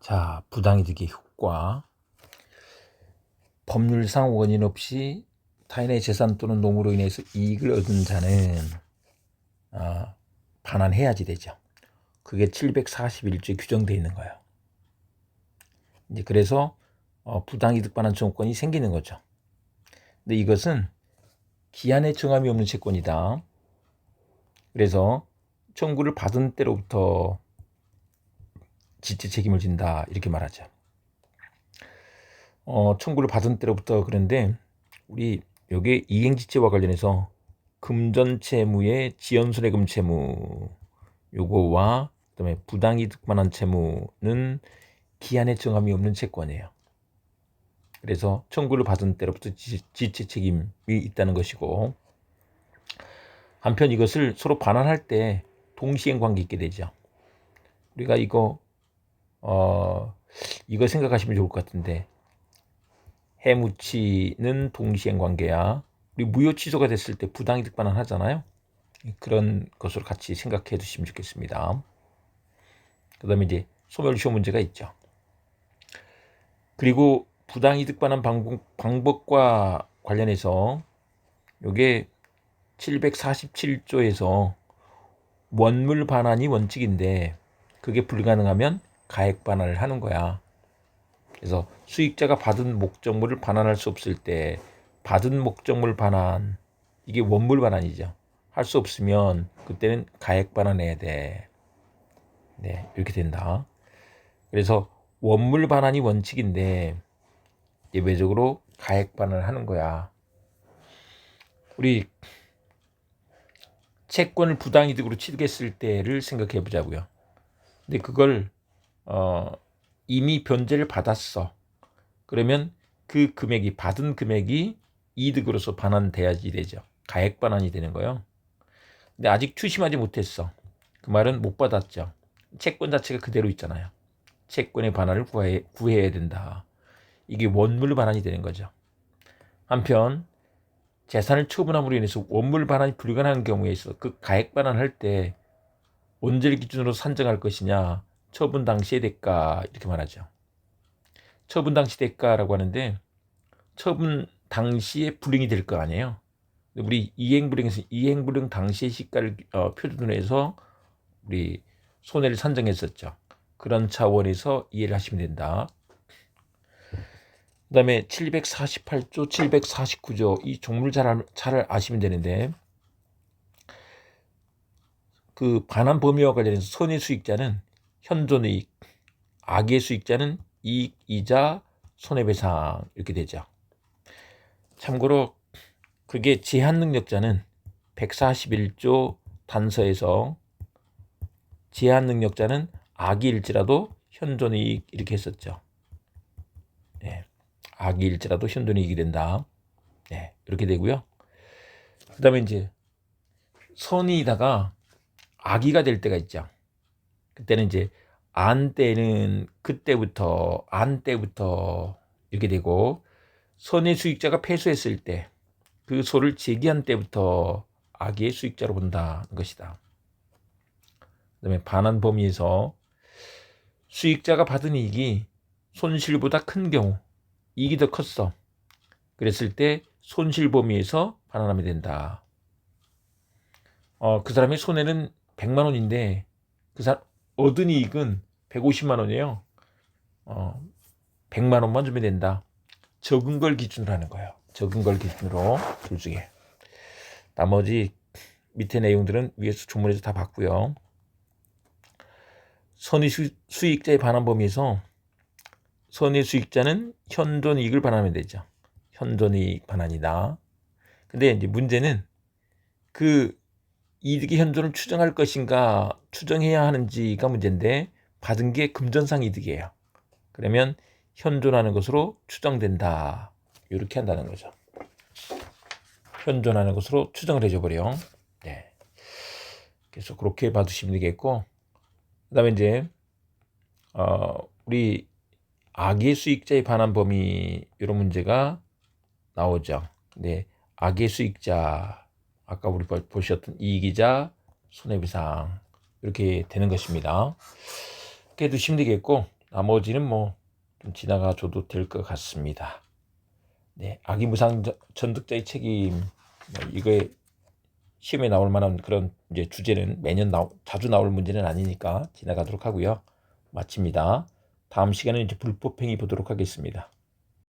자, 부당이득의 효과. 법률상 원인 없이 타인의 재산 또는 노무로 인해서 이익을 얻은 자는 아, 반환해야지 되죠. 그게 741조에 규정되어 있는 거예요. 이제 그래서 어, 부당이득 반환 청구권이 생기는 거죠. 근데 이것은 기한의 정함이 없는 채권이다. 그래서 청구를 받은 때로부터 지체 책임을 진다 이렇게 말하죠. 어, 청구를 받은 때로부터 그런데 우리 여기 이행지체와 관련해서 금전채무의 지연손해금 채무 요거와 그다음에 부당이득 반환 채무는 기한의 정함이 없는 채권이에요. 그래서 청구를 받은 때로부터 지- 지체 책임이 있다는 것이고 한편 이것을 서로 반환할 때 동시행 관계 있게 되죠. 우리가 이거 어 이거 생각하시면 좋을 것 같은데 해무치는 동시행 관계야. 우리 무효 취소가 됐을 때 부당이득 반환 하잖아요. 그런 것으로 같이 생각해 두시면 좋겠습니다. 그 다음에 이제 소멸시효 문제가 있죠. 그리고 부당이득 반환 방법, 방법과 관련해서 요게 747조에서 원물 반환이 원칙인데 그게 불가능하면 가액 반환을 하는 거야. 그래서 수익자가 받은 목적물을 반환할 수 없을 때 받은 목적물 반환 이게 원물 반환이죠. 할 수 없으면 그때는 가액 반환해야 돼. 네, 이렇게 된다. 그래서 원물 반환이 원칙인데 예외적으로 가액 반환을 하는 거야. 우리 채권을 부당이득으로 취득했을 때를 생각해 보자고요. 근데 그걸 어, 이미 변제를 받았어. 그러면 그 금액이 받은 금액이 이득으로서 반환돼야지 되죠. 가액 반환이 되는 거요. 근데 아직 추심하지 못했어. 그 말은 못 받았죠. 채권 자체가 그대로 있잖아요. 채권의 반환을 구해, 구해야 된다. 이게 원물 반환이 되는 거죠. 한편 재산을 처분함으로 인해서 원물 반환이 불가능한 경우에 있어 그 가액 반환할 때 언제를 기준으로 산정할 것이냐 처분 당시의 대가 이렇게 말하죠. 처분 당시 대가라고 하는데 처분 당시에 불응이 될 거 아니에요. 우리 이행불응에서 이행불응 당시의 시가를 어, 표준으로 해서 우리 손해를 산정했었죠. 그런 차원에서 이해를 하시면 된다. 그 다음에 748조, 749조 이 종물 잘, 알- 잘 아시면 되는데 그 반환 범위와 관련해서 손해 수익자는 현존이익, 악의 수익자는 이익, 이자, 손해배상 이렇게 되죠. 참고로 그게 제한 능력자는 141조 단서에서 제한 능력자는 악일지라도 현존이익 이렇게 했었죠. 네. 악일지라도 현존이익이 된다. 네. 이렇게 되고요. 그 다음에 이제 선이다가 악이가 될 때가 있죠. 그때는 이제 안 때는 그때부터 안 때부터 이렇게 되고 선의 수익자가 패소했을 때 그 소를 제기한 때부터 악의 수익자로 본다는 것이다. 그 다음에 반환 범위에서 수익자가 받은 이익이 손실보다 큰 경우 이익이 더 컸어. 그랬을 때 손실 범위에서 반환하면 된다. 어, 그 사람의 손해는 100만 원인데 그 사람 얻은 이익은 150만 원이에요. 어, 100만 원만 주면 된다. 적은 걸 기준으로 하는 거예요. 적은 걸 기준으로 둘 중에. 나머지 밑에 내용들은 위에서 조문에서 다 봤고요. 선의 수, 수익자의 반환 범위에서 선의 수익자는 현존 이익을 반환하면 되죠. 현존 이익 반환이다. 근데 이제 문제는 그 이득의 현존을 추정할 것인가 추정해야 하는지가 문제인데 받은 게 금전상 이득이에요. 그러면 현존하는 것으로 추정된다. 이렇게 한다는 거죠. 현존하는 것으로 추정을 해줘 버려. 네. 그래서 그렇게 봐두시면 되겠고, 그 다음에 이제 어, 우리 악의 수익자의 반환 범위 이런 문제가 나오죠. 네, 악의 수익자 아까 우리 보- 보셨던 이익이자 손해배상 이렇게 되는 것입니다. 이렇게 두시면 되겠고 나머지는 뭐 좀 지나가 줘도 될 것 같습니다. 네, 저- 전득자의 책임 뭐 이거에 시험에 나올 만한 그런 이제 주제는 매년 나오, 자주 나올 문제는 아니니까 지나가도록 하고요. 마칩니다. 다음 시간에 이제 불법행위 보도록 하겠습니다.